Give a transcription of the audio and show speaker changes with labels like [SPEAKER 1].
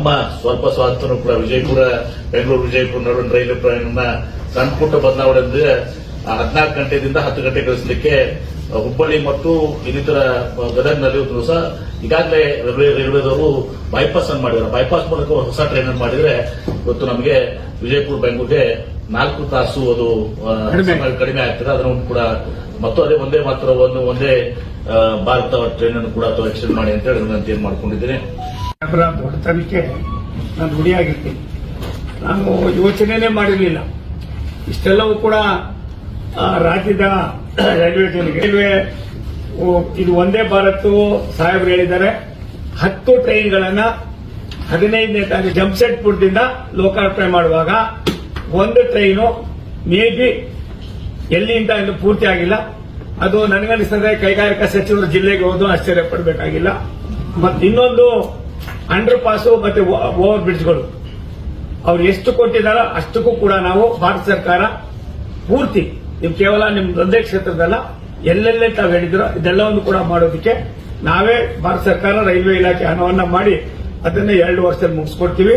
[SPEAKER 1] ನಮ್ಮ ಸ್ವಲ್ಪ ಸ್ವಾತಂತ್ರ್ಯ ಕೂಡ ವಿಜಯಪುರ ಬೆಂಗಳೂರು ವಿಜಯಪುರ ನಡುವಿನ ರೈಲು ಪ್ರಯಾಣ ಸಣ್ಣ ಬದಲಾವಣೆ ಅಂದ್ರೆ ಹದಿನಾಲ್ಕು ಗಂಟೆಯಿಂದ ಹತ್ತು ಗಂಟೆ ಕಳಿಸಲಿಕ್ಕೆ ಹುಬ್ಬಳ್ಳಿ ಮತ್ತು ಇನ್ನಿತರ ಗದಗ್ನಲ್ಲಿ ಒಂದು ದಿವಸ ಈಗಾಗಲೇ ರೈಲ್ವೆ ರೈಲ್ವೆದವರು ಬೈಪಾಸ್ ಅನ್ನು ಮಾಡಿದ್ದಾರೆ. ಬೈಪಾಸ್ ಮೂಲಕ ಹೊಸ ಟ್ರೈನ್ ಅನ್ನು ಮಾಡಿದ್ರೆ ಇವತ್ತು ನಮಗೆ ವಿಜಯಪುರ ಬೆಂಗಳೂರಿಗೆ ನಾಲ್ಕು ತಾಸು ಅದು
[SPEAKER 2] ಕಡಿಮೆ.
[SPEAKER 1] ಕಡಿಮೆ ಆಗ್ತದೆ. ಅದನ್ನು ಕೂಡ ಮತ್ತು ಅದೇ ಒಂದೇ ಮಾತ್ರ ಒಂದು ಒಂದೇ ಭಾರತ ಟ್ರೈನ್ ಅನ್ನು ಕೂಡ ಅಥವಾ ಎಕ್ಸ್ಟೆಂಡ್ ಮಾಡಿ ಅಂತ ಹೇಳಿ ನಾನು ತೀರ್ಮಾನ ಮಾಡ್ಕೊಂಡಿದ್ದೀನಿ.
[SPEAKER 2] ಸಾಹೇಬ್ರ ದೊಡ್ಡತನಕ್ಕೆ ನಾನು ರೂಢಿಯಾಗಿರ್ತೀನಿ ನಾನು ಯೋಚನೆನೇ ಮಾಡಿರಲಿಲ್ಲ. ಇಷ್ಟೆಲ್ಲವೂ ಕೂಡ ರಾಜ್ಯದ ರೈಲ್ವೆ ರೈಲ್ವೆ ಇದು ಒಂದೇ ಭಾರತ್ ಸಾಹೇಬ್ರು ಹೇಳಿದ್ದಾರೆ. ಹತ್ತು ಟ್ರೈನ್ಗಳನ್ನ ಹದಿನೈದನೇ ತಾರೀಕು ಜಂಪ್ಸೆಟ್ಪುರದಿಂದ ಲೋಕಾರ್ಪಣೆ ಮಾಡುವಾಗ ಒಂದು ಟ್ರೈನು ಮೇ ಬಿ ಎಲ್ಲಿಂದ ಇನ್ನು ಪೂರ್ತಿ ಆಗಿಲ್ಲ. ಅದು ನನಗನ್ನಿಸ್ತದೆ ಕೈಗಾರಿಕಾ ಸಚಿವರು ಜಿಲ್ಲೆಗೆ ಹೋದು ಆಶ್ಚರ್ಯ ಪಡಬೇಕಾಗಿಲ್ಲ. ಮತ್ತೆ ಇನ್ನೊಂದು ಅಂಡರ್ ಪಾಸು ಮತ್ತೆ ಓವರ್ ಬ್ರಿಡ್ಜ್ಗಳು ಅವ್ರು ಎಷ್ಟು ಕೊಟ್ಟಿದ್ದಾರೋ ಅಷ್ಟಕ್ಕೂ ಕೂಡ ನಾವು ಭಾರತ ಸರ್ಕಾರ ಪೂರ್ತಿ, ನೀವು ಕೇವಲ ನಿಮ್ ಒಂದೇ ಕ್ಷೇತ್ರದಲ್ಲ, ಎಲ್ಲೆಲ್ಲೇ ತಾವು ಹೇಳಿದ್ರು ಇದೆಲ್ಲವನ್ನು ಕೂಡ ಮಾಡೋದಕ್ಕೆ ನಾವೇ ಭಾರತ ಸರ್ಕಾರ ರೈಲ್ವೆ ಇಲಾಖೆ ಹಣವನ್ನ ಮಾಡಿ ಅದನ್ನ ಎರಡು ವರ್ಷದಲ್ಲಿ ಮುಗಿಸ್ಕೊಡ್ತೀವಿ.